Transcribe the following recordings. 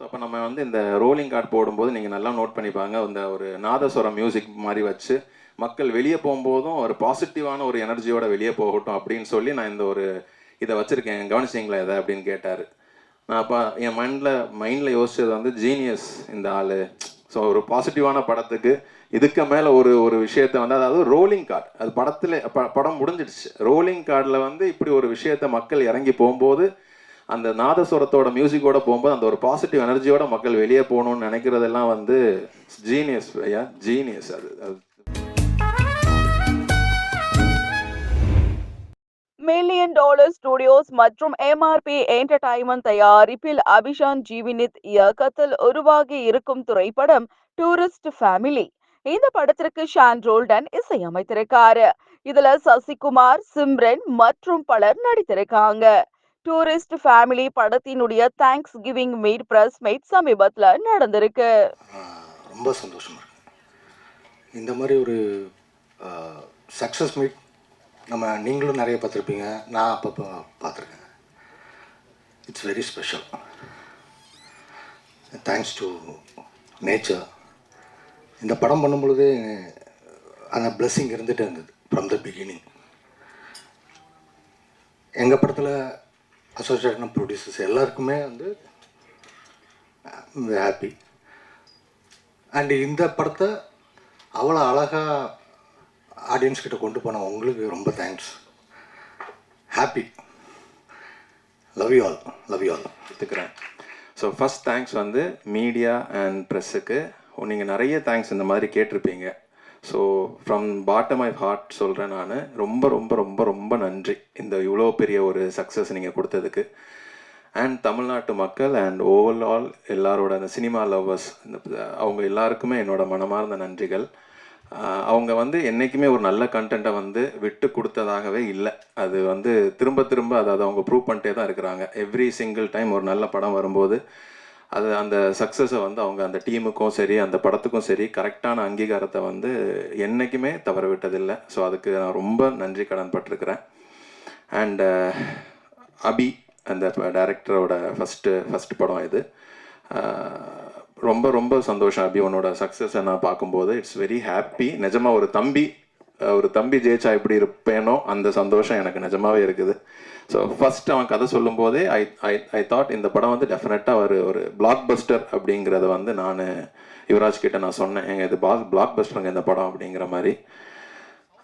So அப்போ நம்ம வந்து இந்த ரோலிங் கார்டு போடும்போது நீங்கள் நல்லா நோட் பண்ணிப்பாங்க இந்த ஒரு நாதஸ்வரம் மியூசிக் மாதிரி வச்சு மக்கள் வெளியே போகும்போதும் ஒரு பாசிட்டிவான ஒரு எனர்ஜியோட வெளியே போகட்டும் அப்படின்னு சொல்லி நான் இந்த ஒரு இதை வச்சுருக்கேன். கவனிச்சிங்களா இதை அப்படின்னு கேட்டார். நான் அப்போ என் மைண்டில் மைண்டில் யோசிச்சது வந்து ஜீனியஸ் இந்த ஆள். ஸோ ஒரு பாசிட்டிவான படத்துக்கு இதுக்கு மேலே ஒரு ஒரு விஷயத்த வந்து அதாவது ரோலிங் கார்டு அது படத்தில் ப படம் முடிஞ்சிடுச்சு. ரோலிங் கார்டில் வந்து இப்படி ஒரு விஷயத்த மக்கள் இறங்கி போகும்போது அந்த நாதஸ்வரத்தோட மியூசிக்கோட போகும்போது அந்த ஒரு பாசிட்டிவ் எனர்ஜியோட மக்கள் வெளியே போகணும்னு நினைக்கிறதெல்லாம் வந்து ஜீனியஸ் ஐயா ஜீனியஸ் அது. மில்லியன் டாலர் ஸ்டுடியோஸ் மற்றும் எம்ஆர்பி என்டர்டைன்மெண்ட் தயாரிப்பில் அபிஷான் ஜீவினித் இயக்கத்தில் உருவாகி இருக்கும் திரைப்படம் டூரிஸ்ட் ஃபேமிலி இந்த படத்திற்கு ஷான் ரோல்டன் இசையமைத்திருக்காரு. இதுல சசிகுமார் சிம்ரன் மற்றும் பலர் நடித்திருக்காங்க. டூரிஸ்ட் ஃபேமிலி படத்தினுடைய thanks giving meet press meet சமீபத்தில் நடந்திருக்கு. ரொம்ப சந்தோஷமாக இருக்கு. இந்த மாதிரி ஒரு சக்ஸஸ் மீட் நம்ம நீங்களும் நிறைய பார்த்துருப்பீங்க. நான் அப்பப்போ பார்த்துருக்கேன். It's very special thanks to nature இந்த படம் பண்ணும்பொழுது அந்த பிளெஸ்ஸிங் இருந்துகிட்டே இருந்தது ஃப்ரம் த பிகினிங் எங்கள் படத்தில் அசோசியேஷன் ப்ரொடியூசர்ஸ் எல்லாருக்குமே வந்து ஹாப்பி அண்டு இந்த படத்தை அவ்வளோ அழகாக ஆடியன்ஸ் கிட்ட கொண்டு போன உங்களுக்கு ரொம்ப thanks happy love you all love you all எடுத்துக்கிறேன். ஸோ ஃபஸ்ட் தேங்க்ஸ் வந்து மீடியா அண்ட் ப்ரெஸ்ஸுக்கு நீங்கள் நிறைய தேங்க்ஸ் இந்த மாதிரி கேட்டிருப்பீங்க. So from bottom of heart சொல்கிறேன் நான். ரொம்ப ரொம்ப ரொம்ப ரொம்ப நன்றி இந்த இவ்வளோ பெரிய ஒரு சக்ஸஸ் நீங்கள் கொடுத்ததுக்கு. அண்ட் தமிழ்நாட்டு மக்கள் அண்ட் ஓவரால் எல்லாரோட அந்த சினிமா லவ்வர்ஸ் இந்த அவங்க எல்லாருக்குமே என்னோட மனமார்ந்த நன்றிகள். அவங்க வந்து என்றைக்குமே ஒரு நல்ல கண்டென்ட்டை வந்து விட்டு கொடுத்ததாகவே இல்லை. அது வந்து திரும்ப திரும்ப அதாவது அவங்க ப்ரூவ் பண்ணிட்டே தான் இருக்கிறாங்க. எவ்ரி சிங்கிள் டைம் ஒரு நல்ல படம் வரும்போது அது அந்த சக்ஸஸை வந்து அவங்க அந்த டீமுக்கும் சரி அந்த படத்துக்கும் சரி கரெக்டான அங்கீகாரத்தை வந்து என்றைக்குமே தவற விட்டதில்லை ஸோ அதுக்கு நான் ரொம்ப நன்றி கடன் பட்டிருக்கிறேன். அண்ட் அபி அந்த டைரக்டரோட ஃபஸ்ட்டு ஃபஸ்ட் படம் இது. ரொம்ப ரொம்ப சந்தோஷம் அபி உன்னோட சக்ஸஸை நான் பார்க்கும்போது. இட்ஸ் வெரி ஹாப்பி நிஜமாக ஒரு தம்பி ஒரு தம்பி ஜெயிச்சா எப்படி இருப்பேனோ அந்த சந்தோஷம் எனக்கு நிஜமாவே இருக்குது. ஸோ ஃபர்ஸ்ட் அவன் கதை சொல்லும்போதே ஐ ஐ ஐ தாட் இந்த படம் வந்து டெஃபினட்டாக ஒரு ஒரு பிளாக் பஸ்டர் அப்படிங்கிறத வந்து நான் யுவராஜ் கிட்ட நான் சொன்னேன். எங்கள் இது பாக் பிளாக் பஸ்டருங்க இந்த படம் அப்படிங்கிற மாதிரி.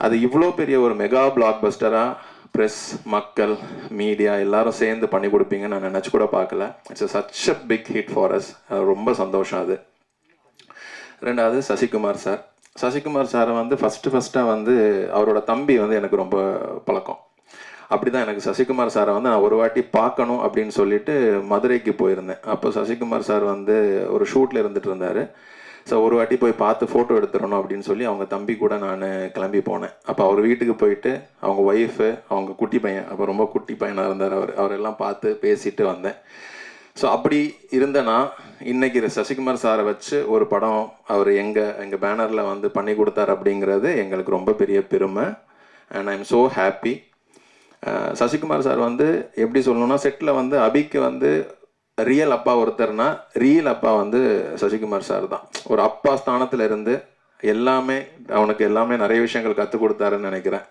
அது இவ்வளோ பெரிய ஒரு மெகா பிளாக் பஸ்டராக ப்ரெஸ் மக்கள் மீடியா எல்லாரும் சேர்ந்து பண்ணி கொடுப்பீங்கன்னு நான் நினச்சி கூட பார்க்கல. It's such a big hit for us ரொம்ப சந்தோஷம் அது. ரெண்டாவது சசிகுமார் சார். சசிகுமார் சாரை வந்து ஃபஸ்ட்டு ஃபஸ்ட்டாக வந்து அவரோட தம்பி வந்து எனக்கு ரொம்ப பழக்கம். அப்படி தான் எனக்கு சசிகுமார் சாரை வந்து நான் ஒரு வாட்டி பார்க்கணும் அப்படின்னு சொல்லிட்டு மதுரைக்கு போயிருந்தேன். அப்போ சசிகுமார் சார் வந்து ஒரு ஷூட்டில் இருந்துட்டு இருந்தார். ஸோ ஒரு வாட்டி போய் பார்த்து ஃபோட்டோ எடுத்துடணும் அப்படின்னு சொல்லி அவங்க தம்பி கூட நான் கிளம்பி போனேன். அப்போ அவர் வீட்டுக்கு போயிட்டு அவங்க ஒய்ஃபு அவங்க குட்டி பையன் அப்போ ரொம்ப குட்டி பையனாக இருந்தார் அவர். அவரெல்லாம் பார்த்து பேசிட்டு வந்தேன். ஸோ அப்படி இருந்தேன்னா இன்றைக்கி இது சசிகுமார் சாரை வச்சு ஒரு படம் அவர் எங்கள் எங்கள் பேனரில் வந்து பண்ணி கொடுத்தாரு அப்படிங்கிறது எங்களுக்கு ரொம்ப பெரிய பெருமை. And I am so happy Sasikumar sir வந்து எப்படி சொல்லணும்னா செட்டில் வந்து அபிக்கு வந்து ரியல் அப்பா ஒருத்தர்னா ரியல் அப்பா வந்து சசிகுமார் சார் தான். ஒரு அப்பா ஸ்தானத்தில் இருந்து எல்லாமே அவனுக்கு எல்லாமே நிறைய விஷயங்கள் கற்றுக் கொடுத்தாருன்னு நினைக்கிறேன்.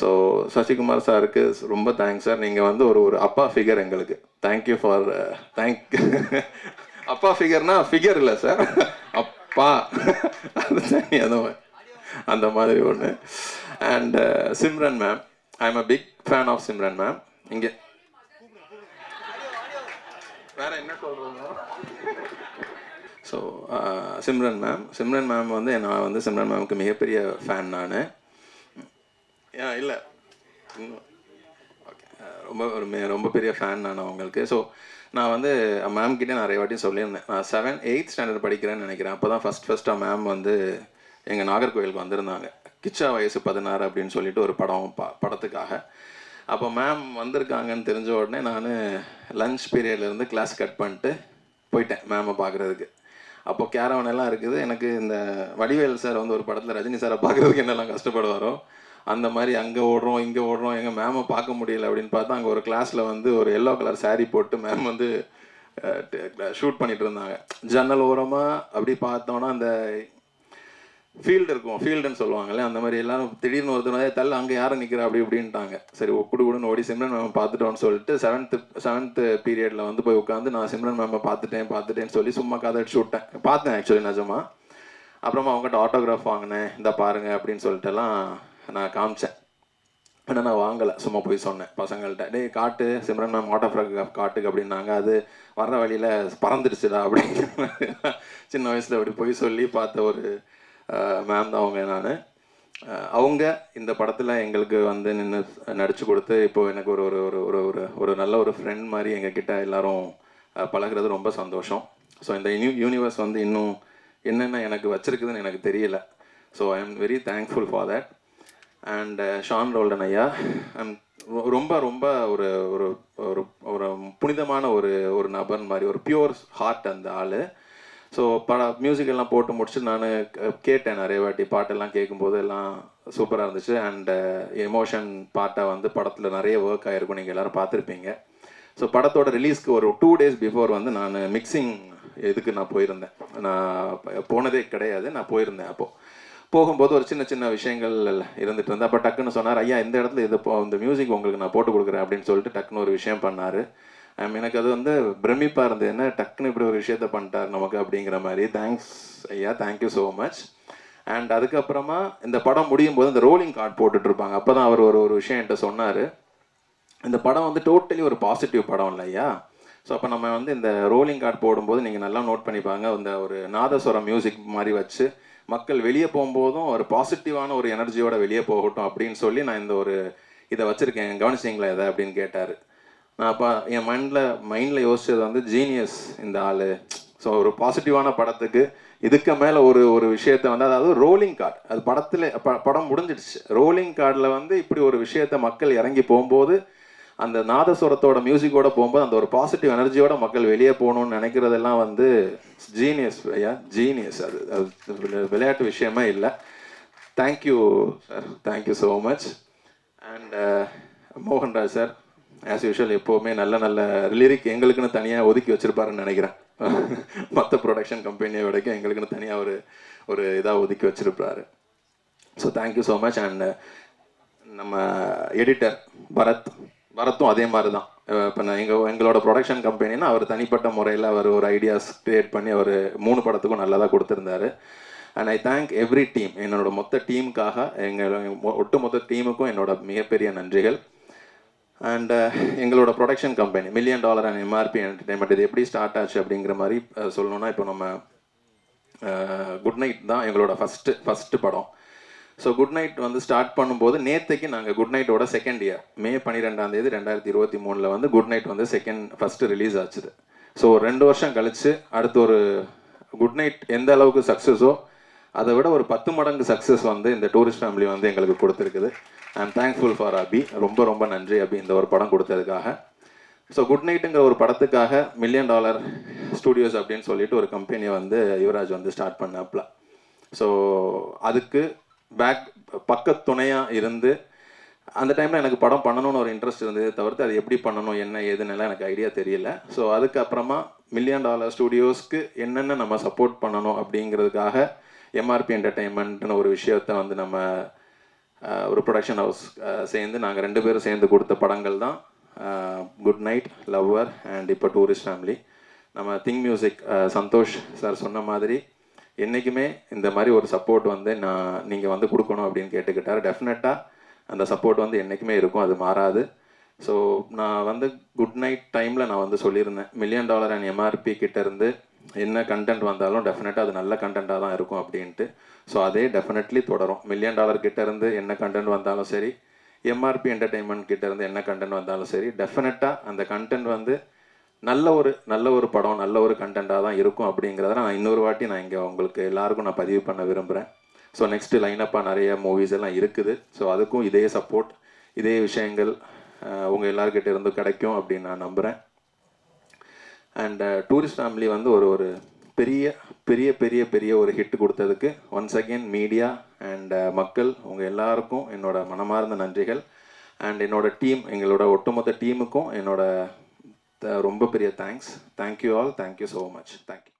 ஸோ சசிகுமார் சாருக்கு ரொம்ப தேங்க்ஸ் சார். நீங்கள் வந்து ஒரு ஒரு அப்பா ஃபிகர் எங்களுக்கு. தேங்க்யூ ஃபார் தேங்க் அப்பா ஃபிகர்னா ஃபிகர் இல்லை சார். அப்பா. அது அந்த மாதிரி ஒன்று and Simran ma'am I am a big fan of Simran ma'am இங்கே. வேற என்ன சொல்கிறோம் so Simran ma'am Simran ma'am வந்து நான் வந்து சிம்ரன் மேமுக்கு மிகப்பெரிய ஃபேன் நான். இல்லை. ஓகே ரொம்ப ஒரு ரொம்ப பெரிய ஃபேன் நான் அவங்களுக்கு. ஸோ நான் வந்து uh, மேம் கிட்டே நிறைய வாட்டி சொல்லியிருந்தேன். நான் செவன் எயித் ஸ்டாண்டர்ட் படிக்கிறேன்னு நினைக்கிறேன். அப்போ தான் ஃபஸ்ட் ஃபஸ்ட்டாக மேம் வந்து எங்கள் நாகர்கோவிலுக்கு வந்திருந்தாங்க. கிச்சா வயசு பதினாறு அப்படின்னு சொல்லிட்டு ஒரு படம் ப படத்துக்காக. அப்போ மேம் வந்திருக்காங்கன்னு தெரிஞ்ச உடனே நான் லஞ்ச் பீரியட்லேருந்து கிளாஸ் கட் பண்ணிட்டு போயிட்டேன் மேமை பார்க்குறதுக்கு அப்போ கேரவன் எல்லாம் இருக்குது. எனக்கு இந்த வடிவேல் சார் வந்து ஒரு படத்தில் ரஜினி சாரை பார்க்குறதுக்கு என்னெல்லாம் கஷ்டப்படுவாரோ அந்த மாதிரி அங்கே ஓடுறோம் இங்கே ஓடுறோம் எங்கள் மேமை பார்க்க முடியல அப்படின்னு பார்த்தா அங்கே ஒரு கிளாஸில் வந்து ஒரு எல்லோ கலர் சாரீ போட்டு மேம் வந்து ஷூட் பண்ணிட்டு இருந்தாங்க. ஜன்னல் ஓரமாக அப்படி பார்த்தோன்னா அந்த ஃபீல்டு இருக்கும் ஃபீல்டுன்னு சொல்லுவாங்கல்ல அந்த மாதிரி எல்லாரும் திடீர்னு ஒருத்தர் தள்ள அங்கே யாரும் நிற்கிறா அப்படி இப்படின்ட்டாங்க. சரி ஒப்புடு கூட ஓடி சிம்ரன் மேம் பார்த்துட்டோன்னு சொல்லிட்டு செவன்த்து செவன்த்து பீரியடில் வந்து போய் உட்காந்து நான் சிம்ரன் மேமை பார்த்துட்டேன் பார்த்துட்டேன்னு சொல்லி சும்மா கதை அடிச்சு விட்டேன். பார்த்தேன் ஆக்சுவலி நிஜமா. அப்புறமா அவங்ககிட்ட ஆட்டோகிராஃப் வாங்கினேன். இந்த பாருங்க அப்படின்னு சொல்லிட்டுலாம் நான் காமிச்சேன். ஆனால் நான் வாங்கலை சும்மா போய் சொன்னேன் பசங்கள்கிட்ட டேய் காட்டு சிம்ரன் மேம் ஆட்டோகிராஃப் காட்டுக்கு அப்படின்னாங்க. அது வர்ற வழியில் பறந்துடுச்சுடா அப்படின்னு சின்ன வயசில் அப்படி போய் சொல்லி பார்த்த ஒரு மேம் தான் அவங்க நான் அவங்க இந்த படத்தில் எங்களுக்கு வந்து நின்று நடித்து கொடுத்து இப்போது எனக்கு ஒரு ஒரு ஒரு ஒரு ஒரு ஒரு நல்ல ஒரு ஃப்ரெண்ட் மாதிரி எங்ககிட்ட எல்லாரும் அஹ், பழகுறது ரொம்ப சந்தோஷம். ஸோ இந்த யூ யூனிவர்ஸ் வந்து இன்னும் என்னென்ன எனக்கு வச்சுருக்குதுன்னு எனக்கு தெரியல. So I am very thankful for that and Sean Roldan ஐயா and ரொம்ப ரொம்ப ஒரு ஒரு ஒரு ஒரு புனிதமான ஒரு ஒரு நபர் மாதிரி ஒரு பியூர் ஹார்ட் அந்த ஆள். ஸோ பட மியூசிக் எல்லாம் போட்டு முடிச்சுட்டு நான் கேட்டேன் நிறைய வாட்டி. பாட்டெல்லாம் கேட்கும்போது எல்லாம் சூப்பராக இருந்துச்சு. அண்ட் எமோஷன் பாட்டை வந்து படத்தில் நிறைய ஒர்க் ஆகிருக்கும் நீங்கள் எல்லோரும் பார்த்துருப்பீங்க. ஸோ படத்தோட ரிலீஸ்க்கு ஒரு டூ டேஸ் பிஃபோர் வந்து நான் மிக்சிங் இதுக்கு நான் போயிருந்தேன். நான் போனதே கிடையாது. நான் போயிருந்தேன் அப்போது போகும்போது ஒரு சின்ன சின்ன விஷயங்கள் இருந்துட்டு இருந்தா. அப்போ டக்குன்னு சொன்னார் ஐயா இந்த இடத்துல இது இப்போ இந்த மியூசிக் உங்களுக்கு நான் போட்டு கொடுக்குறேன் அப்படின்னு சொல்லிட்டு டக்குன்னு ஒரு விஷயம் பண்ணார். எனக்கு அது வந்து பிரமிப்பாக இருந்தது. என்ன டக்குன்னு இப்படி ஒரு விஷயத்த பண்ணிட்டார் நமக்கு அப்படிங்கிற மாதிரி. தேங்க்ஸ் ஐயா. தேங்க்யூ ஸோ மச் அண்ட் அதுக்கப்புறமா இந்த படம் முடியும் போது இந்த ரோலிங் கார்டு போட்டுட்ருப்பாங்க அப்போ தான் அவர் ஒரு ஒரு விஷயம் என்கிட்ட சொன்னார். இந்த படம் வந்து டோட்டலி ஒரு பாசிட்டிவ் படம் இல்லையா ஸோ அப்போ நம்ம வந்து இந்த ரோலிங் கார்டு போடும்போது நீங்கள் நல்லா நோட் பண்ணிப்பாங்க இந்த ஒரு நாதஸ்வரம் மியூசிக் மாதிரி வச்சு மக்கள் வெளியே போகும்போதும் ஒரு பாசிட்டிவான ஒரு எனர்ஜியோட வெளியே போகட்டும் அப்படின்னு சொல்லி நான் இந்த ஒரு இதை வச்சுருக்கேன். கவனிச்சிங்களா இதை அப்படின்னு கேட்டார். நான் அப்போ என் மைண்டில் மைண்டில் யோசிச்சது வந்து ஜீனியஸ் இந்த ஆள். ஸோ ஒரு பாசிட்டிவான படத்துக்கு இதுக்கு மேலே ஒரு ஒரு விஷயத்த வந்து அதாவது ரோலிங் கார்டு அது படத்தில் ப படம் முடிஞ்சிடுச்சு. ரோலிங் கார்டில் வந்து இப்படி ஒரு விஷயத்த மக்கள் இறங்கி போகும்போது அந்த நாதஸ்வரத்தோட மியூசிக்கோட போகும்போது அந்த ஒரு பாசிட்டிவ் எனர்ஜியோட மக்கள் வெளியே போகணும்னு நினைக்கிறதெல்லாம் வந்து ஜீனியஸ் ஐயா. ஜீனியஸ் அது. அது விளையாட்டு விஷயமே இல்லை. Thank you sir thank you so much and Mohanraj sir as usual எப்போவுமே நல்ல நல்ல லிரிக் எங்களுக்குன்னு தனியாக ஒதுக்கி வச்சுருப்பாருன்னு நினைக்கிறேன். மற்ற ப்ரொடக்ஷன் கம்பெனியை விடக்கும் எங்களுக்குன்னு தனியாக ஒரு ஒரு இதாக ஒதுக்கி வச்சிருப்பாரு. So thank you so much and நம்ம எடிட்டர் பரத் பரத்தும் அதே மாதிரி தான் இப்போ நான் எங்கள் எங்களோட ப்ரொடக்ஷன் கம்பெனினா அவர் தனிப்பட்ட முறையில் அவர் ஒரு ஐடியாஸ் க்ரியேட் பண்ணி அவர் மூணு படத்துக்கும் நல்லதாக கொடுத்துருந்தாரு. And I thank every team என்னோட மொத்த டீமுக்காக எங்கள் ஒட்டுமொத்த டீமுக்கும் என்னோட மிகப்பெரிய நன்றிகள். அண்ட் uh, எங்களோட production company million dollar and MRP entertainment இது எப்படி ஸ்டார்ட் ஆச்சு அப்படிங்கிற மாதிரி uh, சொல்லணும்னா இப்போ நம்ம uh, குட் நைட் தான் எங்களோட ஃபஸ்ட்டு ஃபஸ்ட்டு படம். ஸோ குட் நைட் வந்து ஸ்டார்ட் பண்ணும்போது நேற்றுக்கு நாங்கள் குட் நைட்டோட செகண்ட் இயர் மே பன்னிரெண்டாம் தேதி ரெண்டாயிரத்தி இருபத்தி மூணில் வந்து குட் நைட் வந்து செகண்ட் ஃபஸ்ட்டு ரிலீஸ் ஆச்சுது. ஸோ ரெண்டு வருஷம் கழிச்சு அடுத்து ஒரு குட் நைட் எந்த அளவுக்கு சக்ஸஸோ அதை விட ஒரு பத்து மடங்கு சக்ஸஸ் வந்து இந்த டூரிஸ்ட் ஃபேமிலி வந்து எங்களுக்கு கொடுத்துருக்குது. I am thankful for Abhi ரொம்ப ரொம்ப நன்றி அபி இந்த ஒரு படம் கொடுத்ததுக்காக. ஸோ குட் நைட்டுங்கிற ஒரு படத்துக்காக மில்லியன் டாலர் ஸ்டூடியோஸ் அப்படின்னு சொல்லிட்டு ஒரு கம்பெனியை வந்து யுவராஜ் வந்து ஸ்டார்ட் பண்ணாப்ல ஸோ அதுக்கு பேக் பக்க துணையாக இருந்து அந்த டைமில் எனக்கு படம் பண்ணணும்னு ஒரு இன்ட்ரெஸ்ட் இருந்தது. தவிர்த்து அது எப்படி பண்ணணும் என்ன ஏதுன்னெல்லாம் எனக்கு ஐடியா தெரியல. ஸோ அதுக்கப்புறமா மில்லியன் டாலர் ஸ்டூடியோஸ்க்கு என்னென்ன நம்ம சப்போர்ட் பண்ணணும் அப்படிங்கிறதுக்காக எம்ஆர்பி என்டர்டெயின்மெண்ட்னு ஒரு விஷயத்தை வந்து நம்ம ஒரு ப்ரொடக்ஷன் ஹவுஸ் சேர்ந்து நாங்கள் ரெண்டு பேரும் சேர்ந்து கொடுத்த படங்கள் தான். குட் நைட் லவ்வர் அண்ட் இப்போ டூரிஸ்ட் ஃபேமிலி நம்ம திங் மியூசிக் சந்தோஷ் சார் சொன்ன மாதிரி என்றைக்குமே இந்த மாதிரி ஒரு சப்போர்ட் வந்து நான் நீங்கள் வந்து கொடுக்கணும் அப்படின்னு கேட்டுக்கிட்டார். டெஃபினட்டாக அந்த சப்போர்ட் வந்து என்றைக்குமே இருக்கும் அது மாறாது. ஸோ நான் வந்து குட் நைட் டைமில் நான் வந்து சொல்லியிருந்தேன். மில்லியன் டாலர் அண்ட் எம்ஆர்பி கிட்டேருந்து என்ன கண்டென்ட் வந்தாலும் டெஃபினட்டாக அது நல்ல கண்டென்ட்டாக தான் இருக்கும் அப்படின்ட்டு. ஸோ அதே டெஃபினெட்லி தொடரும். மில்லியன் டாலர் கிட்ட இருந்து என்ன கண்டென்ட் வந்தாலும் சரி எம்ஆர்பி என்டர்டைன்மெண்ட் கிட்ட இருந்து என்ன கண்டென்ட் வந்தாலும் சரி டெஃபினட்டாக அந்த கண்டென்ட் வந்து நல்ல ஒரு நல்ல ஒரு படம் நல்ல ஒரு கண்டென்ட்டாக தான் இருக்கும் அப்படிங்கிறத நான் இன்னொரு வாட்டி நான் இங்கே உங்களுக்கு எல்லாருக்கும் நான் பதிவு பண்ண விரும்புகிறேன் ஸோ நெக்ஸ்ட் லைனப்பாக நிறைய மூவிஸ் எல்லாம் இருக்குது. ஸோ அதுக்கும் இதே சப்போர்ட் இதே விஷயங்கள் உங்கள் எல்லாருக்கிட்ட இருந்து கிடைக்கும் அப்படின்னு நான் நம்புகிறேன் அண்ட் டூரிஸ்ட் ஃபேமிலி வந்து ஒரு ஒரு பெரிய பெரிய பெரிய பெரிய ஒரு ஹிட் கொடுத்ததுக்கு ஒன்ஸ் அகெயின் மீடியா அண்ட் மக்கள் உங்கள் எல்லாருக்கும் என்னோட மனமார்ந்த நன்றிகள். அண்ட் என்னோட டீம் எங்களோட ஒட்டுமொத்த டீமுக்கும் என்னோட ரொம்ப பெரிய thanks thank you all thank you so much thank you